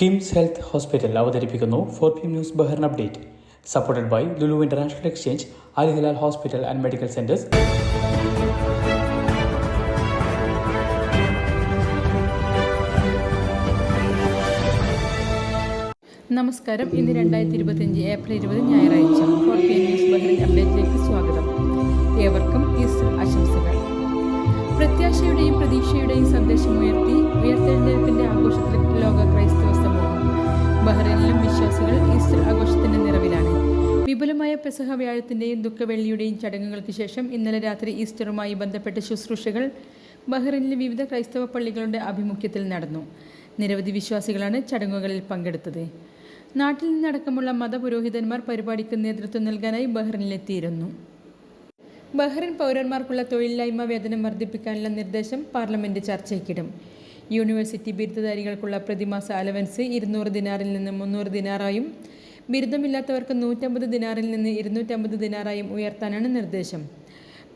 KIMS health hospital അവതരിപ്പിക്കുന്നു four P news Bahrain update. Supported by Lulu international exchange Al Hilal hospital and medical centres. നമസ്കാരം. ഇന്ന് രണ്ടായിരത്തി ഇരുപത്തിയഞ്ച് April ഇരുപത് ഞായറാഴ്ച ഫോർ പി ന്യൂസ് അപ്ഡേറ്റിലേക്ക് സ്വാഗതം. ഏവർക്കും ആശംസകൾ. പ്രത്യാശയുടെയും പ്രതീക്ഷയുടെയും സന്ദേശം ഉയർത്തി ഉയർത്തെഴുന്നേൽപ്പിന്റെ ആഘോഷത്തിൽ ലോക ക്രൈസ്തവ ബഹ്റൈനിലും വിശ്വാസികൾ ഈസ്റ്റർ ആഘോഷത്തിന്റെ നിറവിലാണ്. വിപുലമായ പെസഹ വ്യാഴത്തിന്റെയും ദുഃഖവെള്ളിയുടെയും ചടങ്ങുകൾക്ക് ശേഷം ഇന്നലെ രാത്രി ഈസ്റ്ററുമായി ബന്ധപ്പെട്ട ശുശ്രൂഷകൾ ബഹ്റൈനിലെ വിവിധ ക്രൈസ്തവ പള്ളികളുടെ ആഭിമുഖ്യത്തിൽ നടന്നു. നിരവധി വിശ്വാസികളാണ് ചടങ്ങുകളിൽ പങ്കെടുത്തത്. നാട്ടിൽ നിന്നടക്കമുള്ള മതപുരോഹിതന്മാർ പരിപാടിക്ക് നേതൃത്വം നൽകാനായി ബഹ്റിനിലെത്തിയിരുന്നു. ബഹ്റിൻ പൗരന്മാർക്കുള്ള തൊഴിലില്ലായ്മ വേതനം വർദ്ധിപ്പിക്കാനുള്ള നിർദ്ദേശം പാർലമെന്റ് ചർച്ചയ്ക്കിടും. യൂണിവേഴ്സിറ്റി ബിരുദധാരികൾക്കുള്ള പ്രതിമാസ അലവൻസ് ഇരുന്നൂറ് ദിനാറിൽ നിന്ന് മുന്നൂറ് ദിനാറായും ബിരുദമില്ലാത്തവർക്ക് നൂറ്റമ്പത് ദിനാറിൽ നിന്ന് ഇരുന്നൂറ്റമ്പത് ദിനാറായും ഉയർത്താനാണ് നിർദ്ദേശം.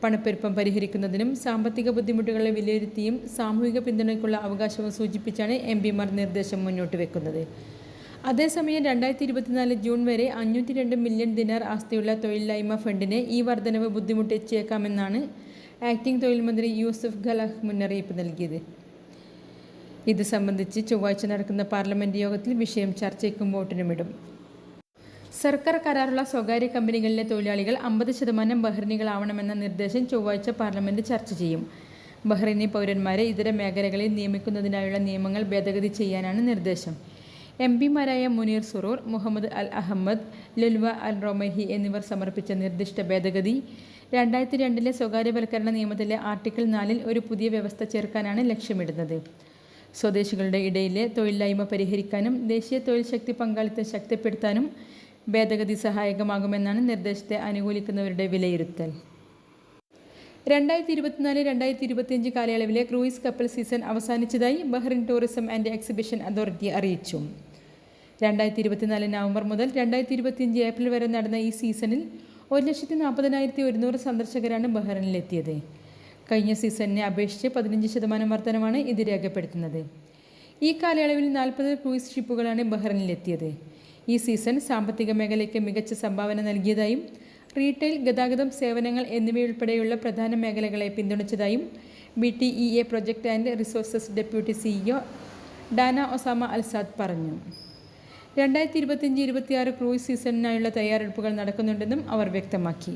പണപ്പെരുപ്പം പരിഹരിക്കുന്നതിനും സാമ്പത്തിക ബുദ്ധിമുട്ടുകളെ വിലയിരുത്തിയും സാമൂഹിക പിന്തുണയ്ക്കുള്ള അവകാശവും സൂചിപ്പിച്ചാണ് എം പിമാർ നിർദ്ദേശം മുന്നോട്ട് വെക്കുന്നത്. അതേസമയം രണ്ടായിരത്തി ഇരുപത്തിനാല് ജൂൺ വരെ അഞ്ഞൂറ്റി രണ്ട് മില്യൺ ദിനാർ ആസ്തിയുള്ള തൊഴിലില്ലായ്മ ഫണ്ടിനെ ഈ വർധനവ് ബുദ്ധിമുട്ടിച്ചേക്കാമെന്നാണ് ആക്ടിംഗ് തൊഴിൽ മന്ത്രി യൂസഫ് ഖലാഹ് മുന്നറിയിപ്പ് നൽകിയത്. ഇത് സംബന്ധിച്ച് ചൊവ്വാഴ്ച നടക്കുന്ന പാർലമെന്റ് യോഗത്തിൽ വിഷയം ചർച്ചയ്ക്കും വോട്ടിനുമിടും. സർക്കാർ കരാറുള്ള സ്വകാര്യ കമ്പനികളിലെ തൊഴിലാളികൾ അമ്പത് ശതമാനം ബഹ്റിനികളാവണമെന്ന നിർദ്ദേശം ചൊവ്വാഴ്ച പാർലമെന്റ് ചർച്ച ചെയ്യും. ബഹ്റിനി പൗരന്മാരെ ഇതര മേഖലകളിൽ നിയമിക്കുന്നതിനായുള്ള നിയമങ്ങൾ ഭേദഗതി ചെയ്യാനാണ് നിർദ്ദേശം. M പിമാരായ Munir Surur Mohammed Al Ahmed Lulwa Al Romaihi എന്നിവർ സമർപ്പിച്ച നിർദ്ദിഷ്ട ഭേദഗതി. രണ്ടായിരത്തി രണ്ടിലെ സ്വകാര്യവൽക്കരണ നിയമത്തിലെ ആർട്ടിക്കിൾ നാലിൽ ഒരു പുതിയ വ്യവസ്ഥ ചേർക്കാനാണ് ലക്ഷ്യമിടുന്നത്. സ്വദേശികളുടെ ഇടയിലെ തൊഴിലില്ലായ്മ പരിഹരിക്കാനും ദേശീയ തൊഴിൽ ശക്തി പങ്കാളിത്തം ശക്തിപ്പെടുത്താനും ഭേദഗതി സഹായകമാകുമെന്നാണ് നിർദ്ദേശത്തെ അനുകൂലിക്കുന്നവരുടെ വിലയിരുത്തൽ. രണ്ടായിരത്തി ഇരുപത്തിനാല് രണ്ടായിരത്തി ഇരുപത്തിയഞ്ച് കാലയളവിലെ ക്രൂയിസ് കപ്പൽ season അവസാനിച്ചതായി Bahrain tourism and exhibition authority അറിയിച്ചു. രണ്ടായിരത്തി ഇരുപത്തിനാല് നവംബർ മുതൽ രണ്ടായിരത്തി ഇരുപത്തിയഞ്ച് ഏപ്രിൽ വരെ നടന്ന ഈ സീസണിൽ ഒരു ലക്ഷത്തി നാൽപ്പതിനായിരത്തി ഒരുന്നൂറ് സന്ദർശകരാണ് ബഹ്റിനിലെത്തിയത്. കഴിഞ്ഞ സീസണിനെ അപേക്ഷിച്ച് പതിനഞ്ച് ശതമാനം വർധനമാണ് ഇത് രേഖപ്പെടുത്തുന്നത്. ഈ കാലയളവിൽ നാൽപ്പത് ക്രൂയിസ് ഷിപ്പുകളാണ് ബഹ്റിനിലെത്തിയത്. ഈ സീസൺ സാമ്പത്തിക മേഖലയ്ക്ക് മികച്ച സംഭാവന നൽകിയതായും റീറ്റെയിൽ ഗതാഗതം സേവനങ്ങൾ എന്നിവയുൾപ്പെടെയുള്ള പ്രധാന മേഖലകളെ പിന്തുണച്ചതായും B T E A project and resources deputy CEO Dana Osama Alsaad പറഞ്ഞു. രണ്ടായിരത്തി ഇരുപത്തിയഞ്ച് ഇരുപത്തിയാറ് ക്രൂയിസ് സീസണിനായുള്ള തയ്യാറെടുപ്പുകൾ നടക്കുന്നുണ്ടെന്നും അവർ വ്യക്തമാക്കി.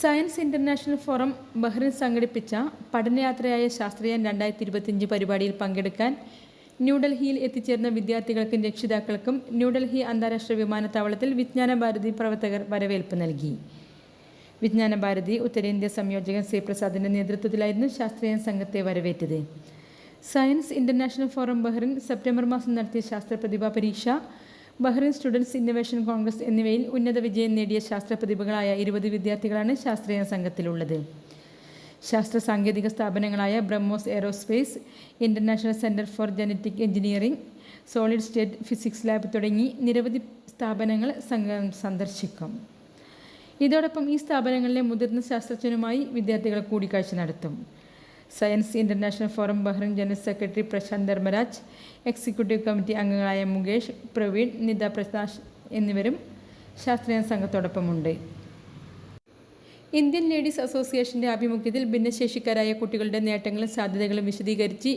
science international forum Bahrain സംഘടിപ്പിച്ച പഠനയാത്രയായ ശാസ്ത്രീയൻ രണ്ടായിരത്തി ഇരുപത്തിയഞ്ച് പരിപാടിയിൽ പങ്കെടുക്കാൻ ന്യൂഡൽഹിയിൽ എത്തിച്ചേർന്ന വിദ്യാർത്ഥികൾക്കും രക്ഷിതാക്കൾക്കും ന്യൂഡൽഹി അന്താരാഷ്ട്ര വിമാനത്താവളത്തിൽ വിജ്ഞാന ഭാരതി പ്രവർത്തകർ വരവേൽപ്പ് നൽകി. വിജ്ഞാന ഭാരതി ഉത്തരേന്ത്യ സംയോജകൻ സി പ്രസാദിന്റെ നേതൃത്വത്തിലായിരുന്നു ശാസ്ത്രീയ സംഘത്തെ വരവേറ്റത്. Science international forum Bahrain September മാസം നടത്തിയ ശാസ്ത്ര പ്രതിഭാ പരീക്ഷ ബഹ്റിൻ സ്റ്റുഡൻസ് ഇന്നൊവേഷൻ കോൺഗ്രസ് എന്നിവയിൽ ഉന്നത വിജയം നേടിയ ശാസ്ത്ര പ്രതിഭകളായ ഇരുപത് വിദ്യാർത്ഥികളാണ് ശാസ്ത്രീയ സംഘത്തിലുള്ളത്. ശാസ്ത്ര സാങ്കേതിക സ്ഥാപനങ്ങളായ BrahMos aerospace international centre for genetic engineering solid state physics lab തുടങ്ങി നിരവധി സ്ഥാപനങ്ങൾ സംഘം സന്ദർശിക്കും. ഇതോടൊപ്പം ഈ സ്ഥാപനങ്ങളിലെ മുതിർന്ന ശാസ്ത്രജ്ഞരുമായി വിദ്യാർത്ഥികൾ കൂടിക്കാഴ്ച നടത്തും. Science international forum Bahrain general secretary Prashanth Dharmaraj executive committee അംഗങ്ങളായ മുകേഷ് പ്രവീൺ നിത പ്രകാശ് എന്നിവരും ശാസ്ത്രീയ സംഘത്തോടൊപ്പമുണ്ട്. ഇന്ത്യൻ ലേഡീസ് അസോസിയേഷന്റെ ആഭിമുഖ്യത്തിൽ ഭിന്നശേഷിക്കാരായ കുട്ടികളുടെ നേട്ടങ്ങളും സാധ്യതകളും വിശദീകരിച്ച്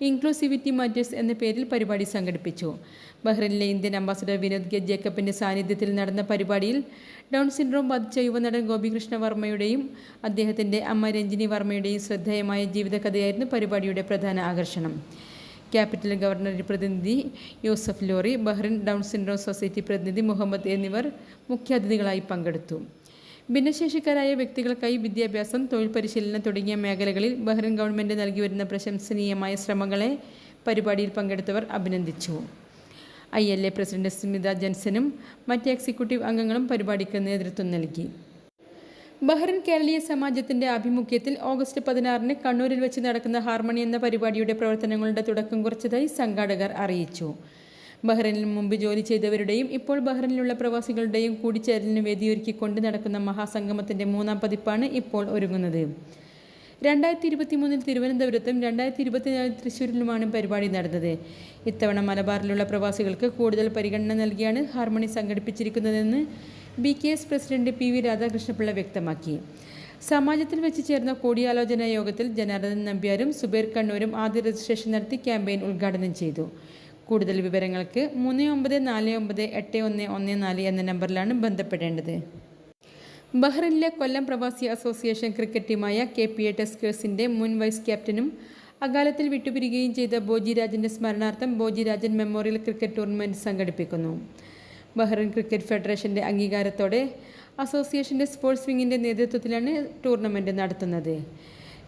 ഇൻക്ലൂസിവിറ്റി മാറ്റേഴ്സ് എന്ന പേരിൽ പരിപാടി സംഘടിപ്പിച്ചു. ബഹ്റിനിലെ ഇന്ത്യൻ അംബാസഡർ വിനോദ് കെ. ജേക്കബിന്റെ സാന്നിധ്യത്തിൽ നടന്ന പരിപാടിയിൽ ഡൗൺ സിൻഡ്രോം ബാധിച്ച യുവനടൻ ഗോപികൃഷ്ണ വർമ്മയുടെയും അദ്ദേഹത്തിന്റെ അമ്മ രഞ്ജിനി വർമ്മയുടെയും ശ്രദ്ധേയമായ ജീവിതകഥയായിരുന്നു പരിപാടിയുടെ പ്രധാന ആകർഷണം. ക്യാപിറ്റൽ ഗവർണർ പ്രതിനിധി Yusuf Lori Bahrain Down syndrome society പ്രതിനിധി മുഹമ്മദ് എന്നിവർ മുഖ്യാതിഥികളായി പങ്കെടുത്തു. ഭിന്നശേഷിക്കാരായ വ്യക്തികൾക്കായി വിദ്യാഭ്യാസം തൊഴിൽ പരിശീലനം തുടങ്ങിയ മേഖലകളിൽ ബഹ്റിൻ ഗവൺമെന്റ് നൽകി വരുന്ന പ്രശംസനീയമായ ശ്രമങ്ങളെ പരിപാടിയിൽ പങ്കെടുത്തവർ അഭിനന്ദിച്ചു. I L A president Smitha ജൻസനും മറ്റ് എക്സിക്യൂട്ടീവ് അംഗങ്ങളും പരിപാടിക്ക് നേതൃത്വം നൽകി. ബഹ്റിൻ കേരളീയ സമാജത്തിന്റെ ആഭിമുഖ്യത്തിൽ ഓഗസ്റ്റ് പതിനാറിന് കണ്ണൂരിൽ വെച്ച് നടക്കുന്ന ഹാർമണി എന്ന പരിപാടിയുടെ പ്രവർത്തനങ്ങളുടെ തുടക്കം കുറിച്ചതായി സംഘാടകർ അറിയിച്ചു. ബഹ്റൈനിൽ മുമ്പ് ജോലി ചെയ്തവരുടെയും ഇപ്പോൾ ബഹ്റൈനിലുള്ള പ്രവാസികളുടെയും കൂടിച്ചേരലിന് വേദിയൊരുക്കിക്കൊണ്ട് നടക്കുന്ന മഹാസംഗമത്തിന്റെ മൂന്നാം പതിപ്പാണ് ഇപ്പോൾ ഒരുങ്ങുന്നത്. രണ്ടായിരത്തി ഇരുപത്തി മൂന്നിൽ തിരുവനന്തപുരത്തും രണ്ടായിരത്തി ഇരുപത്തിനാലിൽ തൃശ്ശൂരിലുമാണ് പരിപാടി നടന്നത്. ഇത്തവണ മലബാറിലുള്ള പ്രവാസികൾക്ക് കൂടുതൽ പരിഗണന നൽകിയാണ് harmony സംഘടിപ്പിച്ചിരിക്കുന്നതെന്ന് B K S president P V Radhakrishnapillai വ്യക്തമാക്കി. സമാജത്തിൽ വെച്ച് ചേർന്ന കൂടിയാലോചനാ യോഗത്തിൽ ജനാർദ്ദൻ നമ്പ്യാരും സുബേർ കണ്ണൂരും ആദ്യ രജിസ്ട്രേഷൻ നടത്തി ക്യാമ്പയിൻ ഉദ്ഘാടനം ചെയ്തു. കൂടുതൽ വിവരങ്ങൾക്ക് മൂന്ന് ഒമ്പത് നാല് ഒമ്പത് എട്ട് ഒന്ന് ഒന്ന് നാല് എന്ന നമ്പറിലാണ് ബന്ധപ്പെടേണ്ടത്. ബഹ്റിനിലെ കൊല്ലം പ്രവാസി അസോസിയേഷൻ ക്രിക്കറ്റ് ടീമായ കെ പി എ ടെസ്കേഴ്സിന്റെ മുൻ വൈസ് ക്യാപ്റ്റനും അകാലത്തിൽ വിട്ടുപിരികുകയും ചെയ്ത ബോജി രാജന്റെ സ്മരണാർത്ഥം ബോജിരാജൻ മെമ്മോറിയൽ ക്രിക്കറ്റ് ടൂർണമെന്റ് സംഘടിപ്പിക്കുന്നു. ബഹ്റിൻ ക്രിക്കറ്റ് ഫെഡറേഷന്റെ അംഗീകാരത്തോടെ അസോസിയേഷന്റെ സ്പോർട്സ് വിങ്ങിന്റെ നേതൃത്വത്തിലാണ് ടൂർണമെന്റ് നടത്തുന്നത്.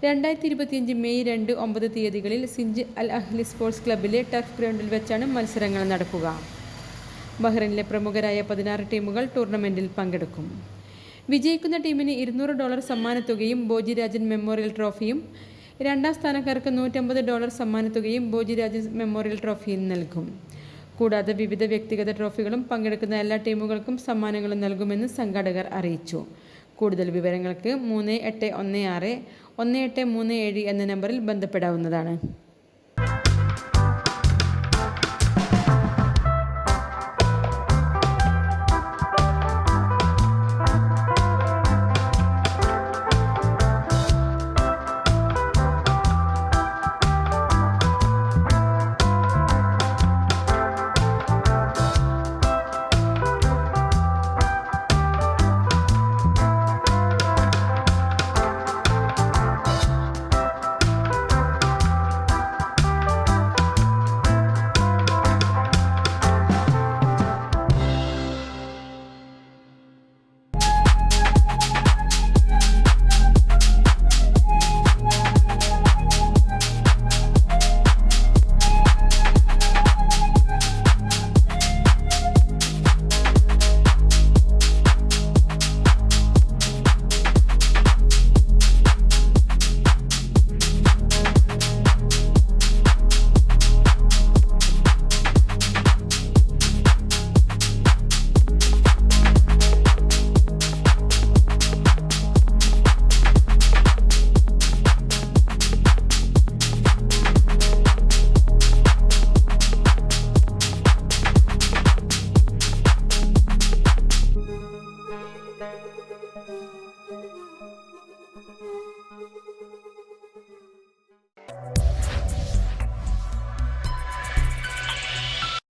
രണ്ടായിരത്തി ഇരുപത്തിയഞ്ച് മെയ് രണ്ട് ഒമ്പത് തീയതികളിൽ സിഞ്ച് അൽ അഹ്ലി സ്പോർട്സ് ക്ലബിലെ ടഫ് ഗ്രൗണ്ടിൽ വെച്ചാണ് മത്സരങ്ങൾ നടക്കുക. ബഹ്റൈനിലെ പ്രമുഖരായ പതിനാറ് ടീമുകൾ ടൂർണമെന്റിൽ പങ്കെടുക്കും. വിജയിക്കുന്ന ടീമിന് ഇരുന്നൂറ് ഡോളർ സമ്മാനത്തുകയും ബോജിരാജൻ മെമ്മോറിയൽ ട്രോഫിയും രണ്ടാം സ്ഥാനക്കാർക്ക് നൂറ്റമ്പത് ഡോളർ സമ്മാനത്തുകയും ബോജിരാജൻ മെമ്മോറിയൽ ട്രോഫിയും നൽകും. കൂടാതെ വിവിധ വ്യക്തിഗത ട്രോഫികളും പങ്കെടുക്കുന്ന എല്ലാ ടീമുകൾക്കും സമ്മാനങ്ങളും നൽകുമെന്ന് സംഘാടകർ അറിയിച്ചു. കൂടുതൽ വിവരങ്ങൾക്ക് മൂന്ന് എട്ട് ഒന്ന് ആറ് ഒന്ന് എട്ട് മൂന്ന് ഏഴ് എന്ന നമ്പറിൽ ബന്ധപ്പെടാവുന്നതാണ്.